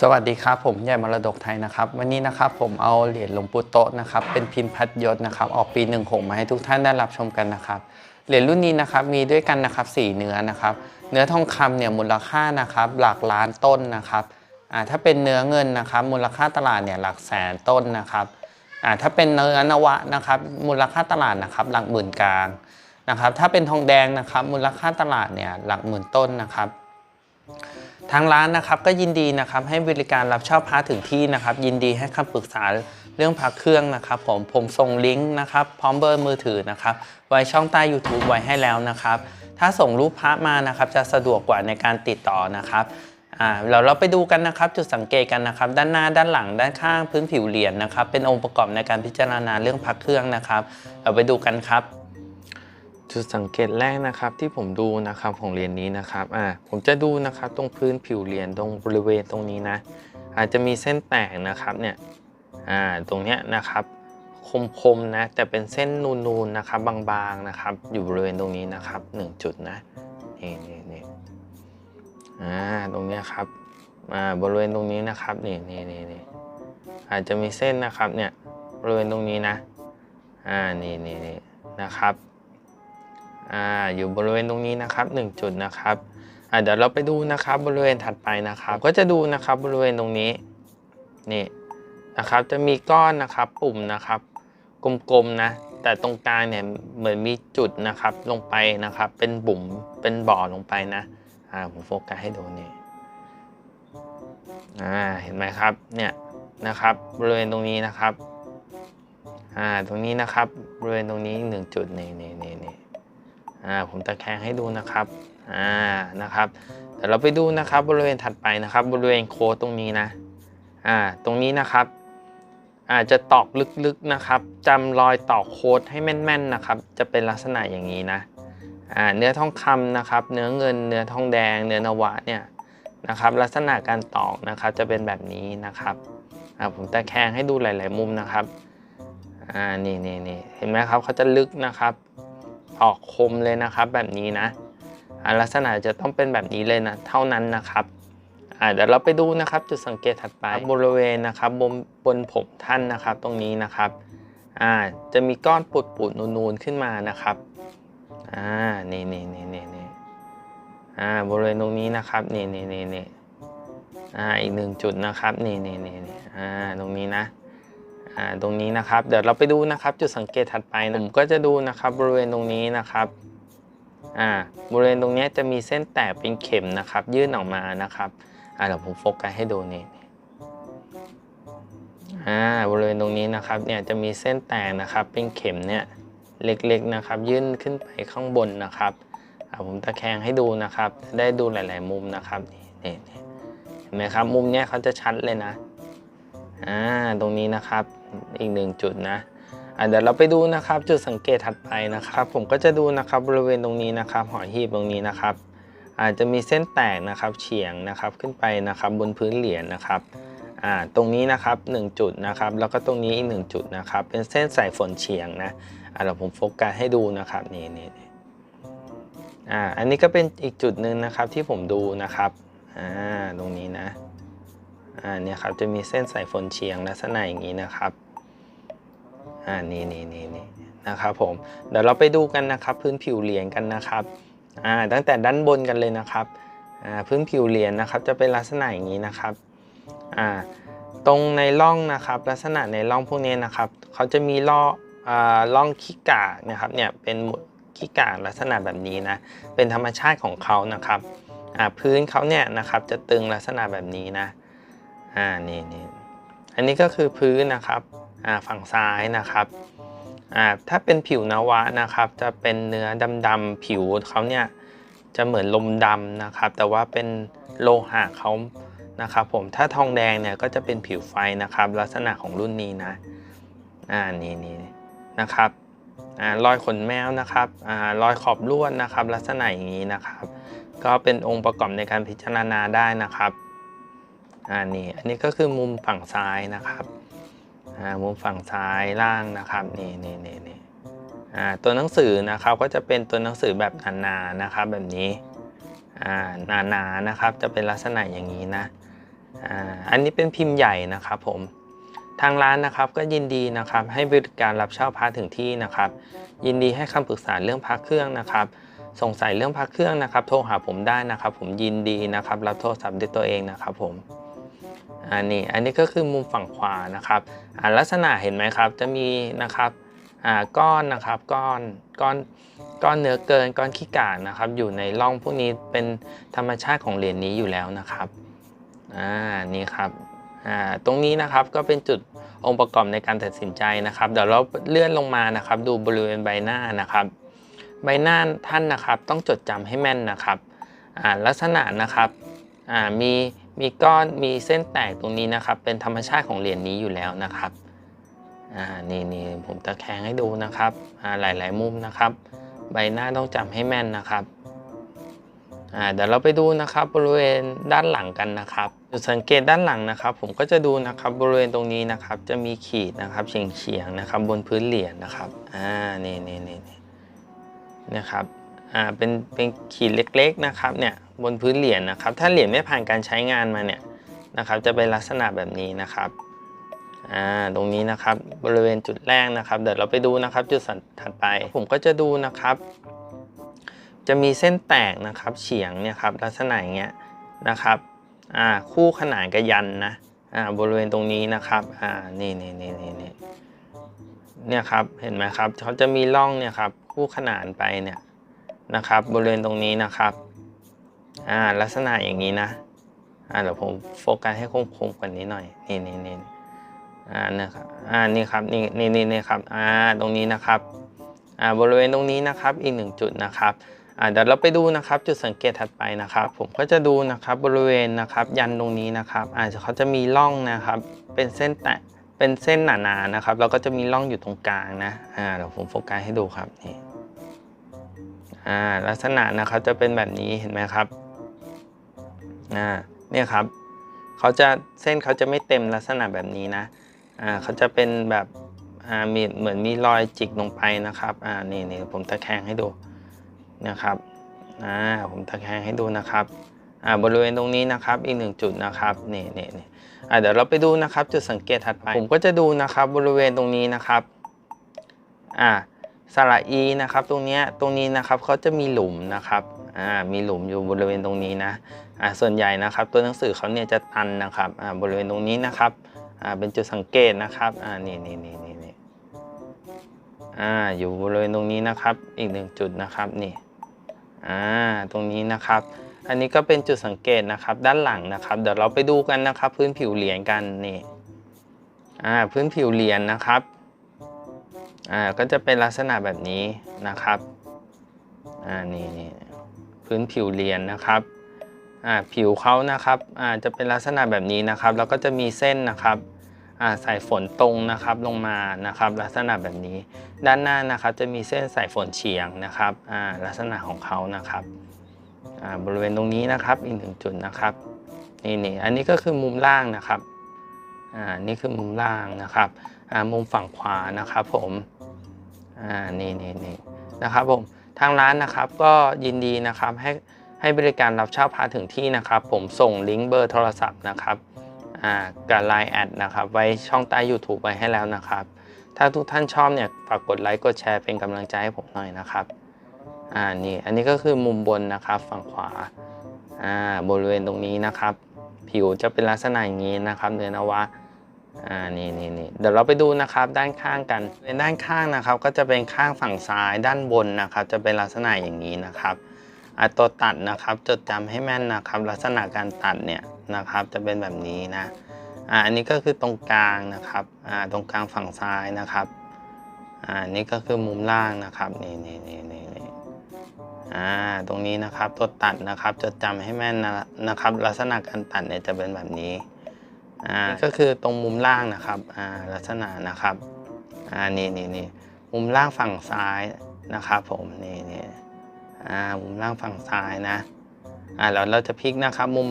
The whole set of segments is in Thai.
สวัสดีครับ ผมใหญ่มรดกไทยนะครับ วันนี้นะครับผมเอาเหรียญหลวงปู่โตะนะครับ เป็นพิมพ์พัดยศนะครับ ออกปี 1 6 มาให้ทุกท่านได้รับชมกันนะครับ เหรียญรุ่นนี้นะครับมีด้วยกันนะครับสีเนื้อนะครับ เนื้อทองคำเนี่ยมูลค่านะครับ หลักล้านต้นนะครับอ่าถ้าเป็นเนื้อเงินนะครับ มูลค่าตลาดเนี่ยหลักแสนต้นนะครับอ่าถ้าเป็นเนื้อนวะนะครับ มูลค่าตลาดนะครับ หลักหมื่นกลางนะครับ ถ้าเป็นทองแดงนะครับ มูลค่าตลาดเนี่ยหลักหมื่นต้นนะครับ ทางร้านนะครับก็ยินดีนะครับให้บริการรับเช่าพระถึงที่นะครับ ยินดีให้คำปรึกษาเรื่องพระเครื่องนะครับ ผมผมส่งลิงก์นะครับ พร้อมเบอร์มือถือนะครับ ไว้ช่องใต้ YouTube ไว้ให้แล้วนะครับ ถ้าส่งรูปพระมานะครับ จะสะดวกกว่าในการติดต่อนะครับอ่าเราเราไปดูกันนะครับ จุดสังเกตกันนะครับ ด้านหน้าด้านหลังด้านข้างพื้นผิวเหรียญนะครับ เป็นองค์ประกอบในการพิจารณาเรื่องพระเครื่องนะครับ เราไปดูกันครับ จุดสังเกตแรกนะครับที่ผมดูนะครับของเหรียญนี้นะครับอ่าผมจะดูนะครับตรงพื้นผิวเหรียญตรงบริเวณตรงนี้นะ อาจจะมีเส้นแตกนะครับเนี่ยอ่าตรงเนี้ยนะครับคมๆนะแต่เป็นเส้นนูนๆนะครับบางๆนะครับ อยู่บริเวณตรงนี้นะครับหนึ่งจุดนะนี่นี่นี่อ่าตรงเนี้ยครับอ่าบริเวณตรงนี้นะครับนี่นี่นี่นี่อาจจะมีเส้นนะครับเนี่ยบริเวณตรงนี้นะอ่านี่นี่นี่นะครับ อ่าอยู่บริเวณตรงนี้นะครับ 1 จุดนะครับอ่าเดี๋ยวเราไปดูนะครับบริเวณถัดไปนะครับ ก็จะดูนะครับบริเวณตรงนี้นี่นะครับจะมีก้อนนะครับปุ่มนะครับ กลมๆนะแต่ตรงกลางเนี่ยเหมือนมีจุดนะครับลงไปนะครับ เป็นบุ๋มเป็นบ่อลงไปนะอ่าผมโฟกัสให้ดูนี่อ่าเห็นไหมครับเนี่ยนะครับบริเวณตรงนี้นะครับอ่าตรงนี้นะครับบริเวณตรงนี้อีกหนึ่งจุดนี่นี่นี่นี่ อ่าผมตะแคงให้ดูนะครับอ่านะครับเดี๋ยวเราไปดูนะครับบริเวณถัดไปนะครับ บริเวณโคตรงนี้นะอ่าตรงนี้นะครับ อาจจะตอกลึกๆนะครับจำรอยตอกโค้ดให้แม่นๆนะครับ จะเป็นลักษณะอย่างนี้นะอ่าเนื้อทองคำนะครับ เนื้อเงินเนื้อทองแดง เนื้อนวะเนี่ยนะครับ ลักษณะการตอกนะครับจะเป็นแบบนี้นะครับอ่าผมตะแคงให้ดูหลาย ๆ มุมนะครับอ่านี่นี่นี่เห็นไหมครับเขาจะลึกนะครับ ออกคมเลยนะครับ แบบนี้นะลักษณะจะต้องเป็นแบบนี้เลยนะ เท่านั้นนะครับเดี๋ยวเราไปดูนะครับจุดสังเกตถัดไปบริเวณนะครับบนบนผมท่านนะครับ ตรงนี้นะครับจะมีก้อนปุดปุดๆนูนๆขึ้นมานะครับอ่านี่นี่นี่นี่นี่อ่าบริเวณตรงนี้นะครับนี่นี่นี่นี่อ่าอีกหนึ่งจุดนะครับนี่นี่นี่นี่อ่าตรงนี้นะ อ่าตรงนี้นะครับ เดี๋ยวเราไปดูนะครับจุดสังเกตถัดไปนะผมก็จะดูนะครับบริเวณตรงนี้นะครับอ่าบริเวณตรงนี้จะมีเส้นแตกเป็นเข็มนะครับ ยื่นออกมานะครับอ่าเดี๋ยวผมโฟกัสให้ดูนี่อ่าบริเวณตรงนี้นะครับเนี่ยจะมีเส้นแตกนะครับเป็นเข็มเนี่ยเล็กๆนะครับ ยื่นขึ้นไปข้างบนนะครับอ่าผมตะแคงให้ดูนะครับ ได้ดูหลาย ๆ มุมนะครับนี่นี่นี่เห็นไหมครับมุมเนี้ยเขาจะชัดเลยนะอ่าตรงนี้นะครับ อีกหนึ่งจุดนะอ่าเดี๋ยวเราไปดูนะครับ จุดสังเกตถัดไปนะครับ ผมก็จะดูนะครับบริเวณตรงนี้นะครับหอหีบตรงนี้นะครับ อาจจะมีเส้นแตกนะครับเฉียงนะครับขึ้นไปนะครับบนพื้นเหรียญนะครับอ่าตรงนี้นะครับ 1 จุดนะครับ แล้วก็ตรงนี้อีก1จุดนะครับ เป็นเส้นสายฝนเฉียงนะอ่าเดี๋ยวผมโฟกัสให้ดูนะครับนี่นี่นี่อ่าอันนี้ก็เป็นอีกจุดหนึ่งนะครับที่ผมดูนะครับอ่าตรงนี้นะ อ่าเนี่ยครับจะมีเส้นสายฝนเฉียงลักษณะอย่างนี้นะครับอ่านี่นี่นี่นี่นะครับผมเดี๋ยวเราไปดูกันนะครับ พื้นผิวเหรียญกันนะครับอ่าตั้งแต่ด้านบนกันเลยนะครับอ่าพื้นผิวเหรียญนะครับ จะเป็นลักษณะอย่างนี้นะครับอ่าตรงในร่องนะครับ ลักษณะในร่องพวกนี้นะครับเขาจะมีร่ออ่าร่องขี้กากนะครับเนี่ยเป็นขี้กากลักษณะแบบนี้นะเป็นธรรมชาติของเขานะครับอ่าพื้นเขาเนี่ยนะครับจะตึงลักษณะแบบนี้นะ อ่านี่นี่อันนี้ก็คือพื้นนะครับอ่าฝั่งซ้ายนะครับอ่าถ้าเป็นผิวนวะนะครับ จะเป็นเนื้อดำๆผิวเขาเนี่ยจะเหมือนลมดำนะครับ แต่ว่าเป็นโลหะเขานะครับ ผมถ้าทองแดงเนี่ยก็จะเป็นผิวไฟนะครับ ลักษณะของรุ่นนี้นะอ่านี่นี่นะครับอ่ารอยขนแมวนะครับอ่ารอยขอบลวดนะครับ ลักษณะอย่างนี้นะครับ ก็เป็นองค์ประกอบในการพิจารณาได้นะครับ อ่านี่อันนี้ก็คือมุมฝั่งซ้ายนะครับอ่ามุมฝั่งซ้ายล่างนะครับนี่นี่นี่นี่อ่าตัวหนังสือนะครับก็จะเป็นตัวหนังสือแบบหนาๆนะครับแบบนี้อ่าหนาๆนะครับจะเป็นลักษณะอย่างนี้นะอ่าอันนี้เป็นพิมพ์ใหญ่นะครับผมทางร้านนะครับก็ยินดีนะครับให้บริการรับเช่าพระถึงที่นะครับ ยินดีให้คำปรึกษาเรื่องพระเครื่องนะครับ สงสัยเรื่องพระเครื่องนะครับ โทรหาผมได้นะครับ ผมยินดีนะครับรับโทรศัพท์ด้วยตัวเองนะครับผม อันนี้อันนี้ก็คือมุมฝั่งขวานะครับลักษณะเห็นไหมครับจะมีนะครับก้อนนะครับก้อนก้อนก้อนเนื้อเกินก้อนขี้กากนะครับ อยู่ในร่องพวกนี้เป็นธรรมชาติของเหรียญนี้อยู่แล้วนะครับอ่านี่ครับอ่าตรงนี้นะครับก็เป็นจุดองค์ประกอบในการตัดสินใจนะครับ เดี๋ยวเราเลื่อนลงมานะครับ ดูบริเวณใบหน้านะครับ ใบหน้าท่านนะครับต้องจดจำให้แม่นนะครับอ่าลักษณะนะครับอ่ามี มีก้อนมีเส้นแตกตรงนี้นะครับ เป็นธรรมชาติของเหรียญนี้อยู่แล้วนะครับอ่านี่นี่ผมตะแคงให้ดูนะครับอ่าหลาย ๆ มุมนะครับ ใบหน้าต้องจำให้แม่นนะครับอ่าเดี๋ยวเราไปดูนะครับบริเวณด้านหลังกันนะครับจุดสังเกตด้านหลังนะครับ ผมก็จะดูนะครับบริเวณตรงนี้นะครับ จะมีขีดนะครับเฉียงเฉียงๆนะครับ บนพื้นเหรียญนะครับอ่านี่นี่นี่นี่นะครับ อ่าเป็นเป็นขีดเล็กๆนะครับเนี่ยบนพื้นเหรียญนะครับ ถ้าเหรียญไม่ผ่านการใช้งานมาเนี่ยนะครับ จะเป็นลักษณะแบบนี้นะครับอ่าตรงนี้นะครับบริเวณจุดแรกนะครับ เดี๋ยวเราไปดูนะครับจุดสัถัดไป ผมก็จะดูนะครับ จะมีเส้นแตกนะครับเฉียงเนี่ยครับลักษณะอย่างเงี้ยนะครับอ่าคู่ขนานกับยันนะอ่าบริเวณตรงนี้นะครับอ่านี่นี่นี่นี่นี่เนี่ยครับเห็นไหมครับเขาจะมีร่องเนี่ยครับคู่ขนานไปเนี่ย นะครับบริเวณตรงนี้นะครับอ่าลักษณะอย่างนี้นะอ่าเดี๋ยวผมโฟกัสให้คมๆกว่านี้หน่อยนี่นี่นี่อ่าเนี่ยครับอ่านี่ครับนี่นี่นี่นี่ครับอ่าตรงนี้นะครับอ่าบริเวณตรงนี้นะครับอีกหนึ่งจุดนะครับอ่าเดี๋ยวเราไปดูนะครับจุดสังเกตถัดไปนะครับ ผมก็จะดูนะครับบริเวณนะครับยันตรงนี้นะครับอาจจะเขาจะมีร่องนะครับเป็นเส้นแตะเป็นเส้นหนาๆนะครับแล้วก็จะมีร่องอยู่ตรงกลางนะอ่าเดี๋ยวผมโฟกัสให้ดูครับนี่ อ่าลักษณะนะครับจะเป็นแบบนี้เห็นไหมครับอ่าเนี่ยครับเขาจะเส้นเขาจะไม่เต็มลักษณะแบบนี้นะอ่าเขาจะเป็นแบบอ่ามีเหมือนมีรอยจิกลงไปนะครับอ่านี่นี่ผมตะแคงให้ดูนะครับอ่าผมตะแคงให้ดูนะครับอ่าบริเวณตรงนี้นะครับอีกหนึ่งจุดนะครับนี่นี่นี่อะเดี๋ยวเราไปดูนะครับจุดสังเกตถัดไปผมก็จะดูนะครับบริเวณตรงนี้นะครับอ่า สระอีนะครับตรงนี้ตรงนี้นะครับเขาจะมีหลุมนะครับอ่ามีหลุมอยู่บริเวณตรงนี้นะอ่าส่วนใหญ่นะครับ ตัวหนังสือเขาเนี่ยจะตันนะครับอ่าบริเวณตรงนี้นะครับอ่าเป็นจุดสังเกตนะครับอ่านี่นี่นี่นี่นี่อ่าอยู่บริเวณตรงนี้นะครับ อีกหนึ่งจุดนะครับนี่อ่าตรงนี้นะครับ อันนี้ก็เป็นจุดสังเกตนะครับ ด้านหลังนะครับ เดี๋ยวเราไปดูกันนะครับ พื้นผิวเหรียญกันนี่อ่าพื้นผิวเหรียญนะครับ อ่าก็จะเป็นลักษณะแบบนี้นะครับอ่านี่นี่พื้นผิวเรียญนะครับอ่าผิวเขานะครับอ่าจะเป็นลักษณะแบบนี้นะครับ แล้วก็จะมีเส้นนะครับอ่าสายฝนตรงนะครับลงมานะครับ ลักษณะแบบนี้ ด้านหน้านะครับจะมีเส้นสายฝนเฉียงนะครับอ่าลักษณะของเขานะครับอ่าบริเวณตรงนี้นะครับอีกหนึ่งจุดนะครับนี่นี่อันนี้ก็คือมุมล่างนะครับอ่านี่คือมุมล่างนะครับอ่ามุมฝั่งขวานะครับผม อ่านี่นี่นี่นะครับผมทางร้านนะครับก็ยินดีนะครับให้ให้บริการรับเช่าพาถึงที่นะครับ ผมส่งลิงก์เบอร์โทรศัพท์นะครับอ่ากับ Line แอดนะครับ ไว้ช่องใต้ YouTube ไว้ให้แล้วนะครับ ถ้าทุกท่านชอบเนี่ยฝากกดไลค์กดแชร์เป็นกำลังใจให้ผมหน่อยนะครับอ่านี่อันนี้ก็คือมุมบนนะครับฝั่งขวาอ่าบริเวณตรงนี้นะครับ ผิวจะเป็นลักษณะอย่างนี้นะครับเนื้อนวะ อ่านี่นี่นี่เดี๋ยวเราไปดูนะครับด้านข้างกันในด้านข้างนะครับ ก็จะเป็นข้างฝั่งซ้ายด้านบนนะครับ จะเป็นลักษณะอย่างนี้นะครับอ่าตัวตัดนะครับ จดจำให้แม่นนะครับ ลักษณะการตัดเนี่ยนะครับ จะเป็นแบบนี้นะอ่าอันนี้ก็คือตรงกลางนะครับอ่าตรงกลางฝั่งซ้ายนะครับอ่านี่ก็คือมุมล่างนะครับนี่นี่นี่นี่นี่อ่าตรงนี้นะครับตัวตัดนะครับ จดจำให้แม่นนะครับ ลักษณะการตัดเนี่ยจะเป็นแบบนี้ อ่าก็คือตรงมุมล่างนะครับอ่าลักษณะนะครับอ่านี่นี่นี่มุมล่างฝั่งซ้ายนะครับผมนี่นี่อ่ามุมล่างฝั่งซ้ายนะอ่าแล้วเราจะพลิกนะครับ มุม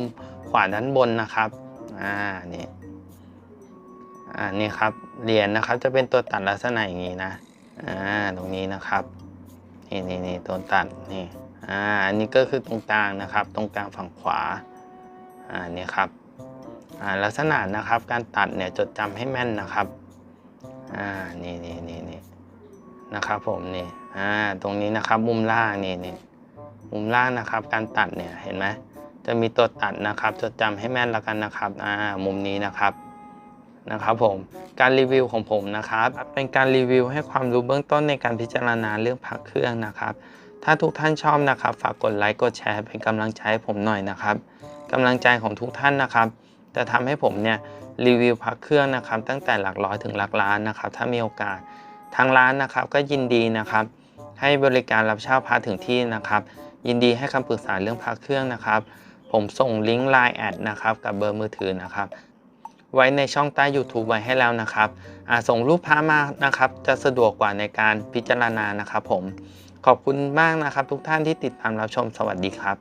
ขวาด้านบนนะครับอ่านี่อ่านี่ครับเหรียญนะครับจะเป็นตัวตัดลักษณะอย่างนี้นะอ่าตรงนี้นะครับนี่นี่นี่ตัวตัดนี่อ่าอันนี้ก็คือตรงกลางนะครับ ตรงกลางฝั่งขวาอ่านี่ครับ ลักษณะนะครับการตัดเนี่ยจดจำให้แม่นนะครับอ่านี่นี่นี่นี่นะครับผมนี่อ่าตรงนี้นะครับมุมล่างนี่นี่มุมล่างนะครับ การตัดเนี่ยเห็นไหมจะมีตัวตัดนะครับ จดจำให้แม่นแล้วกันนะครับอ่ามุมนี้นะครับนะครับผมการรีวิวของผมนะครับ เป็นการรีวิวให้ความรู้เบื้องต้นในการพิจารณาเรื่องพักเครื่องนะครับ ถ้าทุกท่านชอบนะครับ ฝากกดไลค์กดแชร์เป็นกำลังใจให้ผมหน่อยนะครับกำลังใจของทุกท่านนะครับ จะทำให้ผมเนี่ยรีวิวพักเครื่องนะครับ ตั้งแต่หลักร้อยถึงหลักล้านนะครับ ถ้ามีโอกาสทางร้านนะครับก็ยินดีนะครับ ให้บริการรับเช่าพาถึงที่นะครับ ยินดีให้คำปรึกษาเรื่องพักเครื่องนะครับ ผมส่งลิงก์ Line แอดนะครับกับเบอร์มือถือนะครับ ไว้ในช่องใต้ YouTube ไว้ให้แล้วนะครับอ่าส่งรูปพระมานะครับ จะสะดวกกว่าในการพิจารณานะครับ ผมขอบคุณมากนะครับ ทุกท่านที่ติดตามรับชมสวัสดีครับ